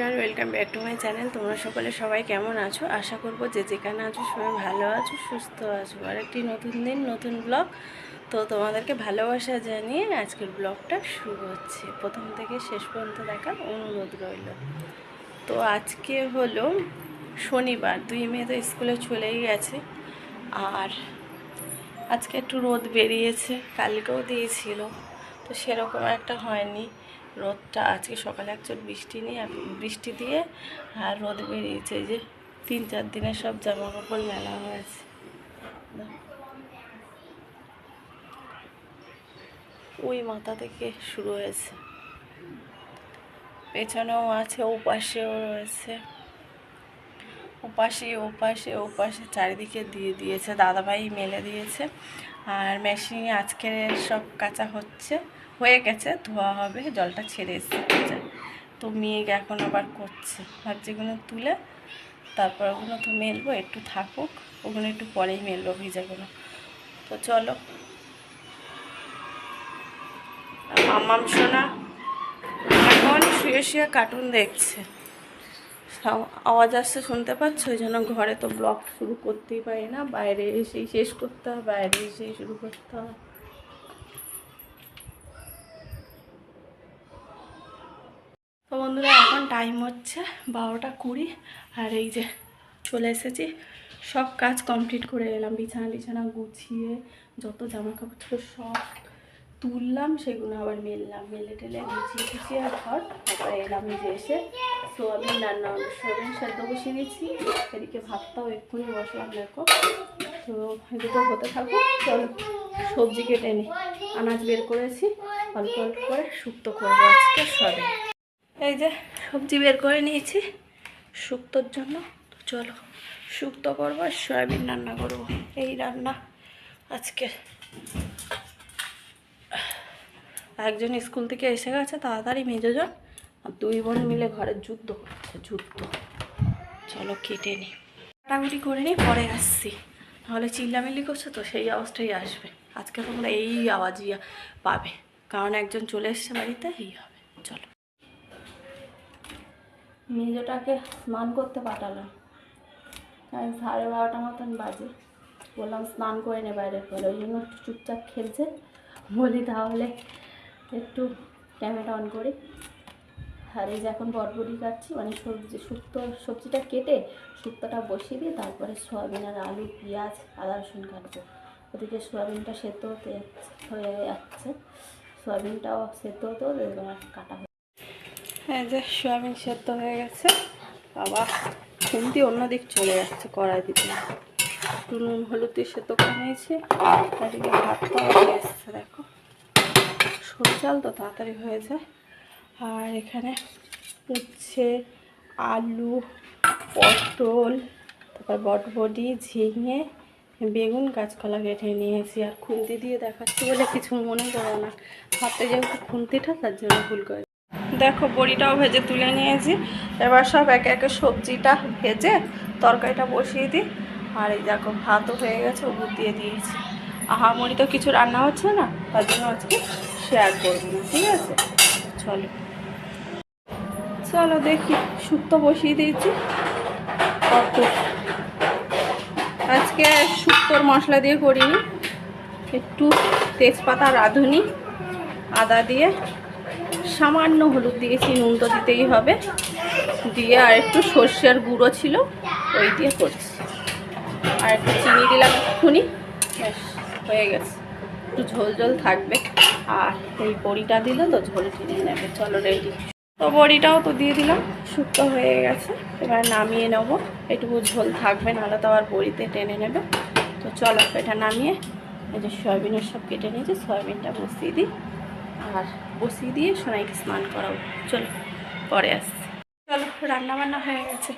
Everyone welcome back to my channel তোমরা সকলে সবাই কেমন আছো? আশা করব যে যেখানে আছো সবাই ভালো আছো, সুস্থ আছো। আর একটি নতুন দিন, নতুন ব্লগ তো তোমাদেরকে ভালোবাসা জানিয়ে আজকের ব্লগটা শুরু হচ্ছে। প্রথম থেকে শেষ পর্যন্ত দেখার অনুরোধ রইল। তো আজকে হলো শনিবার, দুই মেয়ে তো স্কুলে চলেই গেছে। আর আজকে একটু রোদ বেরিয়েছে, কালকেও দিয়েছিল। তো সেরকম একটা হয়নি। রোদটা আজকে সকালে একচোট বৃষ্টি নিয়ে বৃষ্টি দিয়ে আর রোদ বেরিয়েছে যে তিন চার দিনের সব জামা কাপড় মেলা হয়েছে। ওই মাথা থেকে শুরু হয়েছে। পেছনেও আছে, ওপাশেও রয়েছে। ওপাশে ওপাশে ওপাশে চারিদিকে দিয়ে দিয়েছে, দাদাভাই মেলে দিয়েছে। আর মেশিনে আজকে সব কাঁচা হচ্ছে, হয়ে গেছে, ধোয়া হবে, জলটা ছেড়ে এসেছে তো মেঘ এখন আবার করছে। আর যেগুলো তুলে তারপর ওগুলো তো মেলবো, একটু থাকুক, ওগুলো একটু পরেই মেলবো ভিজাগুলো। তো চলো। মামাম সোনা, এখন শুয়ে শুয়ে কার্টুন দেখছে। আওয়াজ আসছে, শুনতে পাচ্ছ? ওই জন্য ঘরে তো ব্লগ শুরু করতেই পারি না। বাইরে এসেই শেষ করতে হয়, বাইরে এসেই শুরু করতে হয়। তো বন্ধুরা, এখন টাইম হচ্ছে বারোটা কুড়ি, আর এই যে চলে এসেছি। সব কাজ কমপ্লিট করে এলাম বিছানা টিছানা গুছিয়ে, যত জামা কাপড় ছিল সব তুললাম, সেগুলো আবার মেললাম। মেলে টেলে গুছিয়ে গুছিয়ে ঘর, তারপরে এলাম যে এসে। সোয়াবিন রান্না হবে সোয়াবিন সেদ্ধ বসিয়ে দিচ্ছি এদিকে ভাতটাও এক্ষুনি বসলাম, দেখো। তো এদিকে হতে থাকো চলো সবজি কেটে নিই আনাজ বের করেছি, অল্প অল্প করে শুক্তো করব আজকে সবে। এই যে সবজি বের করে নিয়েছি শুক্তোর জন্য। তো চলো শুক্তো করব আর সয়াবিন রান্না করব। এই রান্না আজকে। একজন স্কুল থেকে এসে গেছে, তাড়াতাড়ি মেজোজন আর দুই বোন মিলে ঘরের যুদ্ধ করছে, যুদ্ধ। চলো কেটে নিই কাটাকুটি করে নিই পরে আসছি। নাহলে চিল্লামিল্লি করছে তো, সেই অবস্থায় আসবে। আজকে তোমরা এই আওয়াজই পাবে। কারণ একজন চলে এসছে বাড়িতে, এই হবে। চলো। মেজোটাকে স্নান করতে পাঠালাম। আমি সাড়ে বারোটা মতন বাজে। বললাম স্নান করে নে বাইরে পরে ওই জন্য চুপচাপ খেলছে। বলি তাহলে একটু ক্যামেরা অন করি। আর এই যে এখন বটবটি কাটছি মানে সবজি, শুক্তো, সবজিটা কেটে শুক্তোটা বসিয়ে দিয়ে তারপরে সোয়াবিন আর আলু, পেঁয়াজ, আদা, রসুন কাটবো। ওদিকে সোয়াবিনটা সেদ্ধ হতে যাচ্ছে হয়ে যাচ্ছে। সোয়াবিনটাও সেদ্ধ হতে কাটা হয়ে হ্যাঁ যে সোয়াবিন সেদ্ধ হয়ে গেছে। বাবা খুন্তি অন্যদিক চলে যাচ্ছে কড়াই দিতে একটু নুন, হলুদ সেদ্ধ করে নিয়েছি। ভাতটাও হয়ে এসছে দেখো। সরু চাল তো তাড়াতাড়ি হয়ে যায়। আর এখানে উচ্ছে আলু, পটল, তারপর বটবডি, ঝিঙে, বেগুন, কাঁচকলা কেটে নিয়েছি। আর খুন্তি দিয়ে দেখাচ্ছি বলে কিছু মনে করো না। হাতে যেহেতু খুন্তিটা, তার জন্য ভুল করে। দেখো, বড়িটাও ভেজে তুলে নিয়েছি। এবার সব একে একে সবজিটা ভেজে তরকারিটা বসিয়ে দিই। আর এই দেখো, ভাতও হয়ে গেছে, ওগুলো দিয়ে দিয়েছি। আহামরি তো কিছু রান্না হচ্ছে না, তার জন্য আজকে শেয়ার করব, ঠিক আছে? চলো। চলো দেখি শুক্তো বসিয়ে দিয়েছি। কত আজকে শুক্তোর মশলা দিয়ে করিনি। একটু তেজপাতা, রাঁধুনি, আদা দিয়ে, সামান্য হলুদ দিয়েছি, নুন তো দিতেই হবে। দিয়ে আর একটু সর্ষের গুঁড়ো ছিল, ওই দিয়ে করছি। আর একটু চিনি দিলাম এক্ষুনি। হয়ে গেছে। একটু ঝোল ঝোল থাকবে। আর এই বড়িটা দিলে তো ঝোল টেনে নেবে। চলো রেডি তো বড়িটাও তো দিয়ে দিলাম, শুক্তো হয়ে গেছে। এবার নামিয়ে নেব। একটু ঝোল থাকবে, নাহলে তো আবার বড়িতে টেনে নেবে। তো চলো এটা নামিয়ে, এই যে সয়াবিনের সব কেটে নিয়েছি, সয়াবিনটা বসিয়ে দিই। আর বসিয়ে দিয়ে সোনাইকে স্নান করাবো। চলো, পরে আসছি। চলো রান্না বান্না হয়ে গেছে।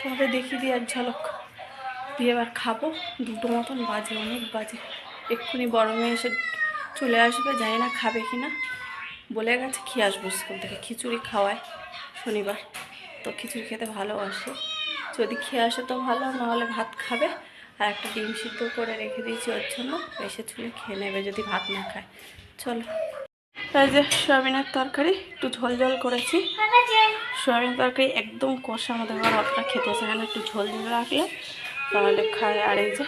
তোমাদের দেখিয়ে দিই আর ঝলক। দিয়ে এবার খাব। দুটো মতন বাজে, অনেক বাজে। এক্ষুনি বড় মেয়ে এসে চলে আসবে, জানি না খাবে কি না বলে গেছে খেয়ে আসব স্কুল থেকে? খিচুড়ি খাওয়ায় শনিবার। তো খিচুড়ি খেতে ভালোবাসে। যদি খেয়ে আসে তো ভালো নাহলে ভাত খাবে। আর একটা ডিম সিদ্ধ করে রেখে দিয়েছি ওর জন্য। এসে চুলে খেয়ে নেবে যদি ভাত না খায়। চলো। এই যে সয়াবিনের তরকারি, একটু ঝোল ঝোল করেছি। সয়াবিন তরকারি একদম কষা আমাদের ঘর অতটা খেতে চায় না। একটু ঝোল ঝোল রাখলে তাহলে খায়। আর এই যে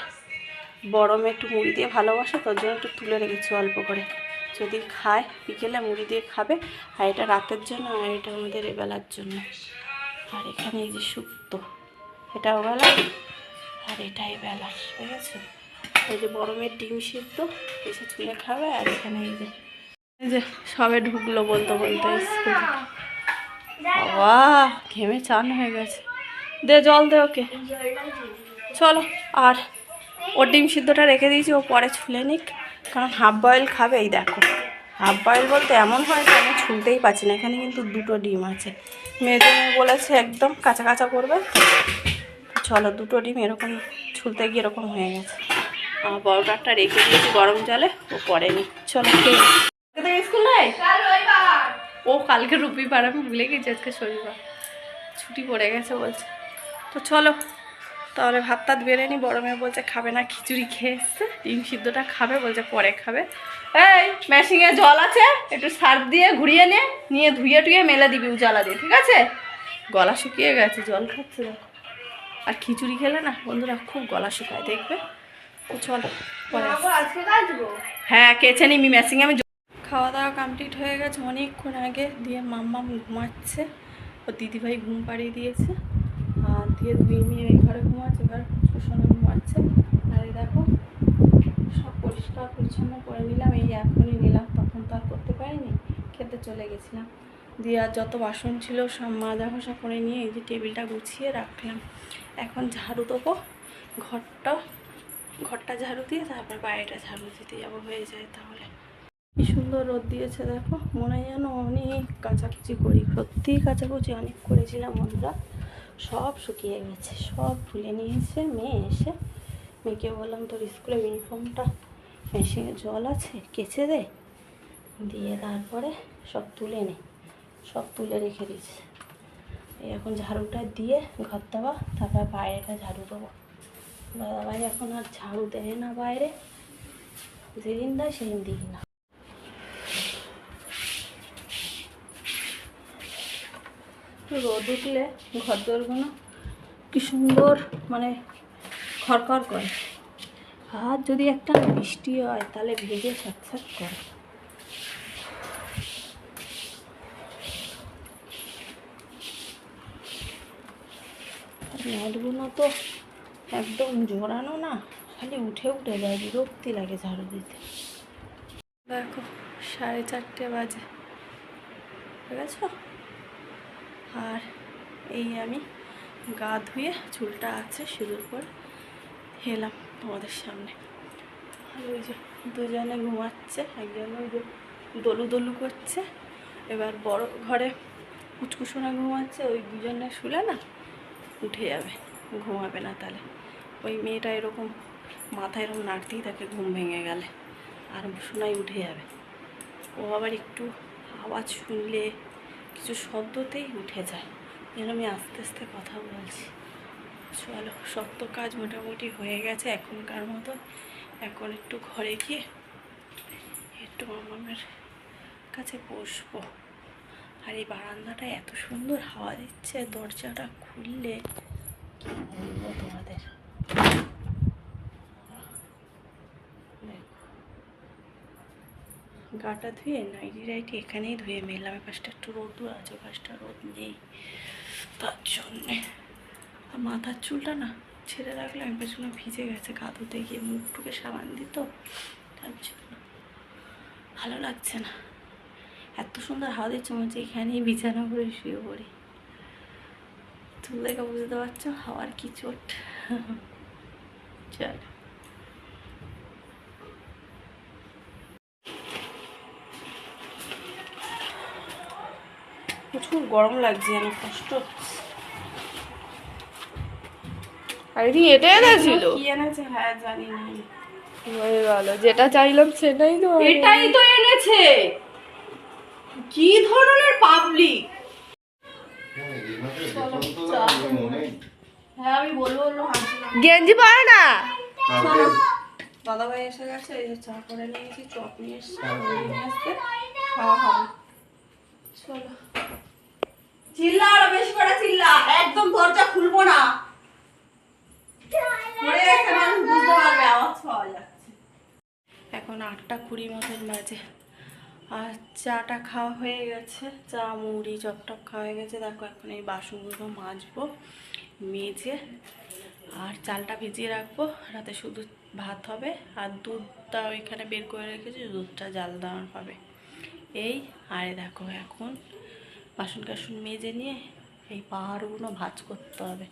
বড় মেয়ে একটু মুড়ি দিয়ে ভালোবাসে, তোর জন্য একটু তুলে রেখেছি অল্প করে। যদি খায়, বিকেলে মুড়ি দিয়ে খাবে, আর এটা রাতের জন্য, আর এটা আমাদের এবেলার জন্য। আর এখানে এই যে শুক্তো এটাও বেলা, আর এটাই বেলা, ঠিক আছে? এই যে বড় মেয়ের ডিম সিদ্ধ, এসে চুলে খাবে, আর এখানে এই যে এই যে সবে ঢুকলো বলতে বলতে স্কুল। বাবা, ঘেমে চান হয়ে গেছে। দে জল দে ওকে। চলো, আর ওর ডিম সিদ্ধটা রেখে দিয়েছি ও পরে ছুলে নিক। কারণ হাফ বয়েল খাবে এই দেখো। হাফ বয়েল বলতে এমন হয় যে আমি ছুলতেই পারছি না এখানে কিন্তু দুটো ডিম আছে। মেয়েদের মেয়ে বলেছে একদম কাঁচা কাঁচা করবে। চলো দুটো ডিম এরকম ছুলতে গিয়ে এরকম হয়ে গেছে। আর বড়টারটা রেখে দিয়েছি গরম জলে ও পড়েনি চলো খেয়ে নিই। স্কুল নেই? ও কালকে রবিবার আমি ভুলে গেছি আজকে শনিবার। ছুটি পড়ে গেছে বলছে। তো চলো তাহলে ভাত টাত বেড়ে নি, বড় মেয়ে বলছে খাবে না, খিচুড়ি খেয়ে এসছে, ডিম সিদ্ধটা খাবে, বলছে পরে খাবে। এই, মেশিনে জল আছে, একটু সার্ফ দিয়ে ঘুরিয়ে নে, নিয়ে ধুয়ে টুয়ে মেলে দিবি উজালা দিয়ে, ঠিক আছে? গলা শুকিয়ে গেছে, জল খাচ্ছে দেখো। আর খিচুড়ি খেলে না, বন্ধুরা খুব গলা শুকায়, দেখবে? চলো হ্যাঁ কেচে নিবি, মেশিনে আমি খাওয়া দাওয়া কমপ্লিট হয়ে গেছে, অনেকক্ষণ আগে দিয়ে মাম্মাম ঘুমাচ্ছে। ও দিদিভাই ঘুম পাড়িয়ে দিয়েছে। দিয়ে দুই মেয়ে এই ঘরে ঘুমাচ্ছে, এবার শোষণে ঘুমাচ্ছে। আর দেখো, সব পরিষ্কার পরিচ্ছন্ন করে নিলাম, এই এখনই নিলাম, তখন তো আর করতে পারিনি, খেতে চলে গেছিলাম। দিয়ে আর যত বাসন ছিল সব মাজা ঘষা করে নিয়ে এই যে টেবিলটা গুছিয়ে রাখলাম। এখন ঝাড়ু দেবো, ঘরটা ঘরটা ঝাড়ু দিয়ে তারপর বাইরেটা ঝাড়ু দিতে যাব, হয়ে যায় তাহলে। কি সুন্দর রোদ দিয়েছে, দেখো। মনে যেন অনেক কাচাকুচি করি, সত্যিই কাচাকুচি অনেক করেছিলাম বন্ধুরা সব শুকিয়ে গেছে, সব তুলে নিয়েছে। মেয়ে এসে, মেয়েকে বললাম, তোর স্কুলের ইউনিফর্মটা মেশিনে জল আছে, কেচে দে। দিয়ে তারপরে সব তুলে নে, সব তুলে রেখে দিয়েছে। এখন ঝাড়ুটা দিয়ে ঘর দেওয়া, তারপর বাইরেটা ঝাড়ু দেবো। দাদাভাই এখন আর ঝাড়ু দেয় না বাইরে। যেদিন দেয়, সেদিন দিই না। রোদ উঠলে ঘর দোরগুলো কি সুন্দর মানে খড়খড় করে। আর যদি একটা বৃষ্টি হয়, তাহলে ভেজে ছটছট করে। নেটগুলো তো একদম জোরানো না, খালি উঠে উঠে যায়, বিরক্তি লাগে ঝাড়ু দিতে। দেখো, সাড়ে চারটে বাজে। বুঝেছ আর এই আমি গা ধুয়ে চুলটা আছে সিঁদুর করে এলাম তোমাদের সামনে। আর ওই যে দুজনে ঘুমাচ্ছে, একজন ওই যে দলু দলু করছে। এবার বড় ঘরে কুচকুচোনা ঘুমাচ্ছে, ওই দুজনে শুলে না উঠে যাবে, ঘুমাবে না তাহলে। ওই মেয়েটা এরকম মাথায় এরকম নাড়তেই থাকে ঘুম ভেঙে গেলে, আর শোনাই উঠে যাবে। ও আবার একটু আওয়াজ শুনলে কিছু শব্দতেই উঠে যায়। যেন আমি আস্তে আস্তে কথা বলছি। চলো সব তো কাজ মোটামুটি হয়ে গেছে এখনকার মতো। এখন একটু ঘরে গিয়ে একটু মামামের কাছে বসবো। আর এই বারান্দাটা এত সুন্দর হাওয়া দিচ্ছে, দরজাটা খুললে কি বলব তোমাদের? গাটা ধুয়ে নাইটি রাইটি এখানেই ধুয়ে মেলাম। পাশটা একটু রোদ আছে পাশটা রোদ নেই। তার জন্যে মাথার চুলটা না ছেড়ে রাখলে আমি পেছনে ভিজে গেছে ধুতে গিয়ে মুখটুকে সাবান দিত তার জন্য ভালো লাগছে না। এত সুন্দর হাওয়া দিচ্ছে, মনে হচ্ছে এখানেই বিছানা করে শুয়ে পড়ি। চুল দেখে বুঝতে পারছ, হাওয়ার কি চোট। চল। প্রচুর গরম লাগছে যেন কষ্ট। হচ্ছে আর কি এটা এনেছিল কি এনেছে হ্যাঁ জানি না। যেটা চাইলাম সেটাই তো এটাই তো এনেছে। কি ধরনের পাবলিক হ্যাঁ আমি বলব। গেঞ্জি পরে না? দাদা ভাই এসে গেছে এই চা করে নিয়েছি চপ নিয়ে এসছে খাওয়া হবে। এখন আটটা কুড়ি মতন বাজে। আর চাটা খাওয়া হয়ে গেছে। চা, মুড়ি চপটপ খাওয়া হয়ে গেছে। দেখো, এখন এই বাসনগুলো মাজবো, মেজে, আর চালটা ভিজিয়ে রাখব। রাতে শুধু ভাত হবে, আর দুধটা ওইখানে বের করে রেখেছি, দুধটা জাল দেওয়ার হবে। এই, আরে দেখো এখন বাসন কাসন মেজে নিয়ে এই পাহাড়গুলো ভাজ করতে হবে।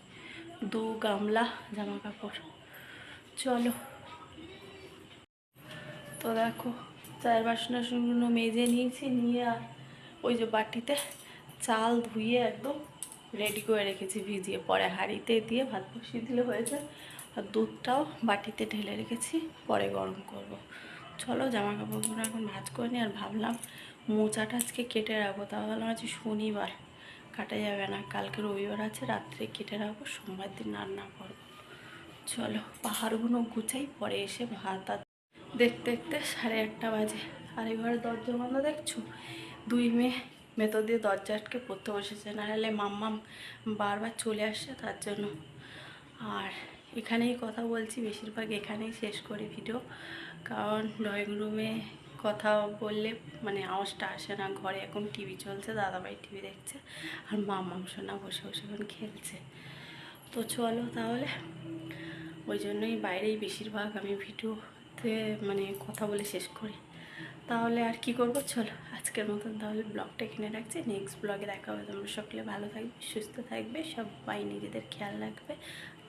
দু গামলা জামা কাপড় চলো। তো দেখো, চায়ের বাসন টাসনগুলো মেজে নিয়েছি, নিয়ে ওই যে বাটিতে চাল ধুয়ে একদম রেডি করে রেখেছি, ভিজিয়ে। পরে হাঁড়িতে দিয়ে ভাত বসিয়ে দিলে হয়েছে আর দুধটাও বাটিতে ঢেলে রেখেছি, পরে গরম করব। চলো জামা কাপড়গুলো এখন ভাজ করে নিই। আর ভাবলাম মোচাটা আজকে কেটে রাখব, তাহলে আজ শনিবার। কাটা যাবে না, কালকে রবিবার আছে, রাত্রে কেটে রাখব, সোমবার দিন রান্না করব। চলো, পাহাড়গুলো গুছাই, পরে এসে ভাত দেখতে দেখতে সাড়ে একটা বাজে। আর এই ঘরে দরজা বন্ধ দেখছ? দুই মেয়ে ভেতর দিয়ে দরজা আটকে পড়তে বসেছে, নাহলে মাম্মাম বারবার চলে আসছে তার জন্য। আর এখানেই কথা বলছি, বেশিরভাগ এখানেই শেষ করি ভিডিও। কারণ ড্রয়িং রুমে কথা বললে মানে আওয়াজটা আসে না। ঘরে এখন টিভি চলছে, দাদাভাই টিভি দেখছে আর মা মাংস না বসে বসে এখন খেলছে। তো চলো তাহলে। ওই জন্যই বাইরেই বেশিরভাগ আমি ভিডিওতে মানে কথা বলে শেষ করি। তাহলে আর কি করব? চলো আজকের মতন তাহলে ব্লগটা কিনে রাখছি। নেক্সট ব্লগে দেখা হবে। তোমরা সকলে ভালো থাকবে, সুস্থ থাকবে, সবাই নিজেদের খেয়াল রাখবে।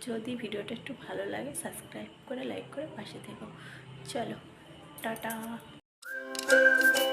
যদি ভিডিওটা একটু ভালো লাগে সাবস্ক্রাইব করে লাইক করে পাশে থেকো। চলো, টাটা। Música